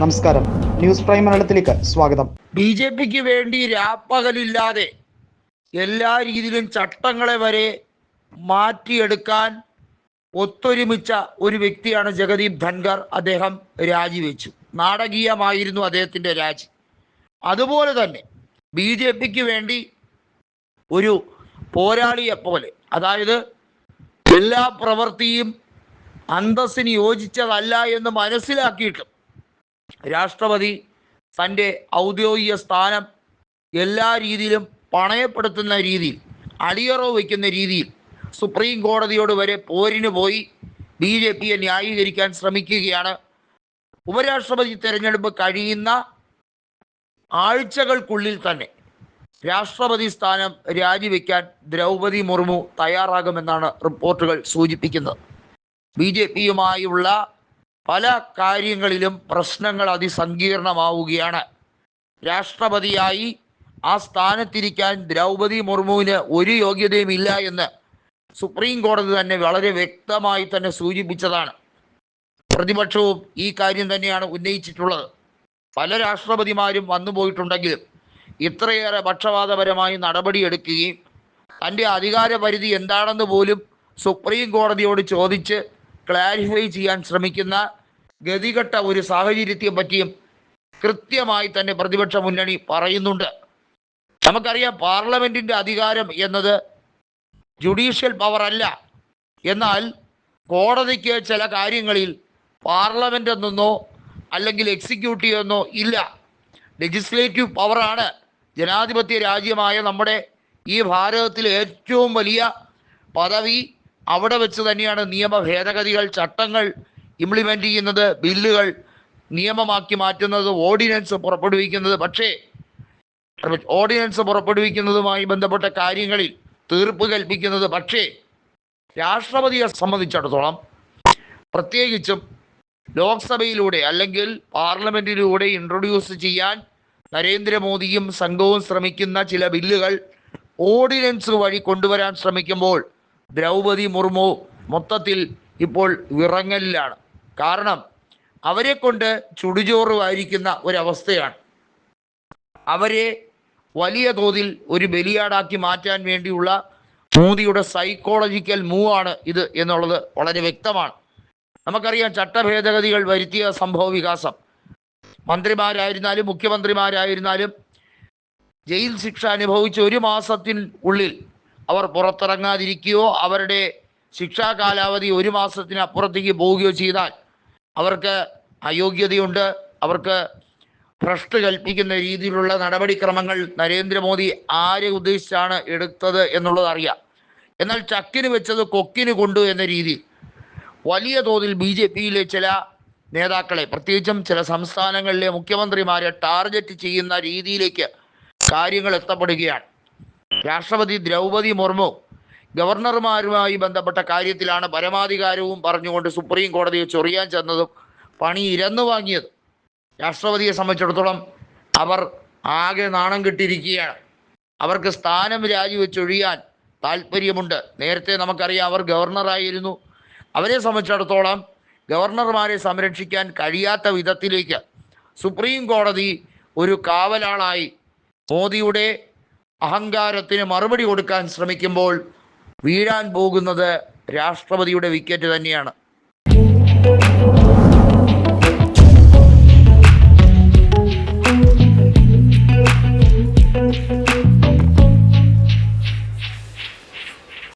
നമസ്കാരം. News prime മലയാളത്തിലേക്ക് സ്വാഗതം. ബി ജെ പിക്ക് വേണ്ടി രാപ്പകലില്ലാതെ എല്ലാ രീതിയിലും ചട്ടങ്ങളെ വരെ മാറ്റിയെടുക്കാൻ ഒത്തൊരുമിച്ച ഒരു വ്യക്തിയാണ് ജഗദീപ് ധൻഖർ. അദ്ദേഹം രാജിവെച്ചു. നാടകീയമായിരുന്നു അദ്ദേഹത്തിന്റെ രാജി. അതുപോലെ തന്നെ ബി ജെ പിക്ക് വേണ്ടി ഒരു പോരാളിയെ പോലെ അതായത് എല്ലാ പ്രവൃത്തിയും അന്തസ്സിന് യോജിച്ചതല്ല എന്ന് മനസ്സിലാക്കിയിട്ടും രാഷ്ട്രപതി തന്റെ ഔദ്യോഗിക സ്ഥാനം എല്ലാ രീതിയിലും പണയപ്പെടുത്തുന്ന രീതിയിൽ അടിയറവ് വയ്ക്കുന്ന രീതിയിൽ സുപ്രീം കോടതിയോട് വരെ പോരിന് പോയി ബി ജെ പിയെ ന്യായീകരിക്കാൻ ശ്രമിക്കുകയാണ്. ഉപരാഷ്ട്രപതി തിരഞ്ഞെടുപ്പ് കഴിയുന്ന ആഴ്ചകൾക്കുള്ളിൽ തന്നെ രാഷ്ട്രപതി സ്ഥാനം രാജിവെക്കാൻ ദ്രൗപതി മുർമു തയ്യാറാകുമെന്നാണ് റിപ്പോർട്ടുകൾ സൂചിപ്പിക്കുന്നത്. ബി ജെ പിയുമായുള്ള പല കാര്യങ്ങളിലും പ്രശ്നങ്ങൾ അതിസങ്കീർണമാവുകയാണ്. രാഷ്ട്രപതിയായി ആ സ്ഥാനത്തിരിക്കാൻ ദ്രൗപതി മുർമുവിന് ഒരു യോഗ്യതയും ഇല്ല എന്ന് സുപ്രീം കോടതി തന്നെ വളരെ വ്യക്തമായി തന്നെ സൂചിപ്പിച്ചതാണ്. പ്രതിപക്ഷവും ഈ കാര്യം തന്നെയാണ് ഉന്നയിച്ചിട്ടുള്ളത്. പല രാഷ്ട്രപതിമാരും വന്നു പോയിട്ടുണ്ടെങ്കിലും ഇത്രയേറെ പക്ഷപാതപരമായി നടപടിയെടുക്കുകയും തന്റെ അധികാര പരിധി എന്താണെന്ന് പോലും സുപ്രീം കോടതിയോട് ചോദിച്ച് ക്ലാരിഫൈ ചെയ്യാൻ ശ്രമിക്കുന്ന ഗതികെട്ട ഒരു സാഹചര്യത്തെ പറ്റിയും കൃത്യമായി തന്നെ പ്രതിപക്ഷ മുന്നണി പറയുന്നുണ്ട്. നമുക്കറിയാം പാർലമെന്റിന്റെ അധികാരം എന്നത് ജുഡീഷ്യൽ പവർ അല്ല. എന്നാൽ കോടതിക്ക് ചില കാര്യങ്ങളിൽ പാർലമെന്റ് എന്നോ അല്ലെങ്കിൽ എക്സിക്യൂട്ടീവ് എന്നോ ഇല്ല. ലെജിസ്ലേറ്റീവ് പവറാണ് ജനാധിപത്യ രാജ്യമായ നമ്മുടെ ഈ ഭാരതത്തിലെ ഏറ്റവും വലിയ പദവി അവിടെ വെച്ച് തന്നെയാണ് നിയമ ഭേദഗതികൾ ചട്ടങ്ങൾ ഇംപ്ലിമെന്റ് ചെയ്യുന്നത് ബില്ലുകൾ നിയമമാക്കി മാറ്റുന്നത് ഓർഡിനൻസ് പുറപ്പെടുവിക്കുന്നത്. പക്ഷേ ഓർഡിനൻസ് പുറപ്പെടുവിക്കുന്നതുമായി ബന്ധപ്പെട്ട കാര്യങ്ങളിൽ തീർപ്പ് കൽപ്പിക്കുന്നത്. പക്ഷേ രാഷ്ട്രപതിയെ സംബന്ധിച്ചിടത്തോളം പ്രത്യേകിച്ചും ലോക്സഭയിലൂടെ അല്ലെങ്കിൽ പാർലമെന്റിലൂടെ ഇൻട്രൊഡ്യൂസ് ചെയ്യാൻ നരേന്ദ്രമോദിയും സംഘവും ശ്രമിക്കുന്ന ചില ബില്ലുകൾ ഓർഡിനൻസ് വഴി കൊണ്ടുവരാൻ ശ്രമിക്കുമ്പോൾ ദ്രൗപതി മുർമു മൊത്തത്തിൽ ഇപ്പോൾ വിറങ്ങലിലാണ്. കാരണം അവരെ കൊണ്ട് ചുടുചോറ് വായിരിക്കുന്ന ഒരവസ്ഥയാണ്. അവരെ വലിയ തോതിൽ ഒരു ബലിയാടാക്കി മാറ്റാൻ വേണ്ടിയുള്ള മോദിയുടെ സൈക്കോളജിക്കൽ മൂവാണ് ഇത് എന്നുള്ളത് വളരെ വ്യക്തമാണ്. നമുക്കറിയാം ചട്ടഭേദഗതികൾ വരുത്തിയ സംഭവ വികാസം. മന്ത്രിമാരായിരുന്നാലും മുഖ്യമന്ത്രിമാരായിരുന്നാലും ജയിൽ ശിക്ഷ അനുഭവിച്ച ഒരു മാസത്തിന് ഉള്ളിൽ അവർ പുറത്തിറങ്ങാതിരിക്കുകയോ അവരുടെ ശിക്ഷാ കാലാവധി ഒരു മാസത്തിന് അപ്പുറത്തേക്ക് പോവുകയോ ചെയ്താൽ അവർക്ക് അയോഗ്യതയുണ്ട്. അവർക്ക് ഭ്രഷ്ട് കൽപ്പിക്കുന്ന രീതിയിലുള്ള നടപടിക്രമങ്ങൾ നരേന്ദ്രമോദി ആരെ ഉദ്ദേശിച്ചാണ് എടുത്തത് എന്നുള്ളത് അറിയാം. എന്നാൽ ചക്കിന് വെച്ചത് കൊക്കിന് കൊണ്ടു എന്ന രീതി. വലിയ തോതിൽ ബി ജെ പിയിലെ ചില നേതാക്കളെ പ്രത്യേകിച്ചും ചില സംസ്ഥാനങ്ങളിലെ മുഖ്യമന്ത്രിമാരെ ടാർഗറ്റ് ചെയ്യുന്ന രീതിയിലേക്ക് കാര്യങ്ങൾ എത്തപ്പെടുകയാണ്. രാഷ്ട്രപതി ദ്രൗപതി മുർമു ഗവർണർമാരുമായി ബന്ധപ്പെട്ട കാര്യത്തിലാണ് പരമാധികാരവും പറഞ്ഞുകൊണ്ട് സുപ്രീം കോടതിയെ ചൊറിയാൻ ചെന്നതും പണി ഇരന്നു വാങ്ങിയത്. രാഷ്ട്രപതിയെ സംബന്ധിച്ചിടത്തോളം അവർ ആകെ നാണം കിട്ടിയിരിക്കുകയാണ് അവർക്ക് സ്ഥാനം രാജിവെച്ചൊഴിയാൻ താല്പര്യമുണ്ട് നേരത്തെ നമുക്കറിയാം അവർ ഗവർണറായിരുന്നു. അവരെ സംബന്ധിച്ചിടത്തോളം ഗവർണർമാരെ സംരക്ഷിക്കാൻ കഴിയാത്ത വിധത്തിലേക്ക് സുപ്രീം കോടതി ഒരു കാവലാളായി മോദിയുടെ അഹങ്കാരത്തിന് മറുപടി കൊടുക്കാൻ ശ്രമിക്കുമ്പോൾ വീഴാൻ പോകുന്നത് രാഷ്ട്രപതിയുടെ വിക്കറ്റ് തന്നെയാണ്.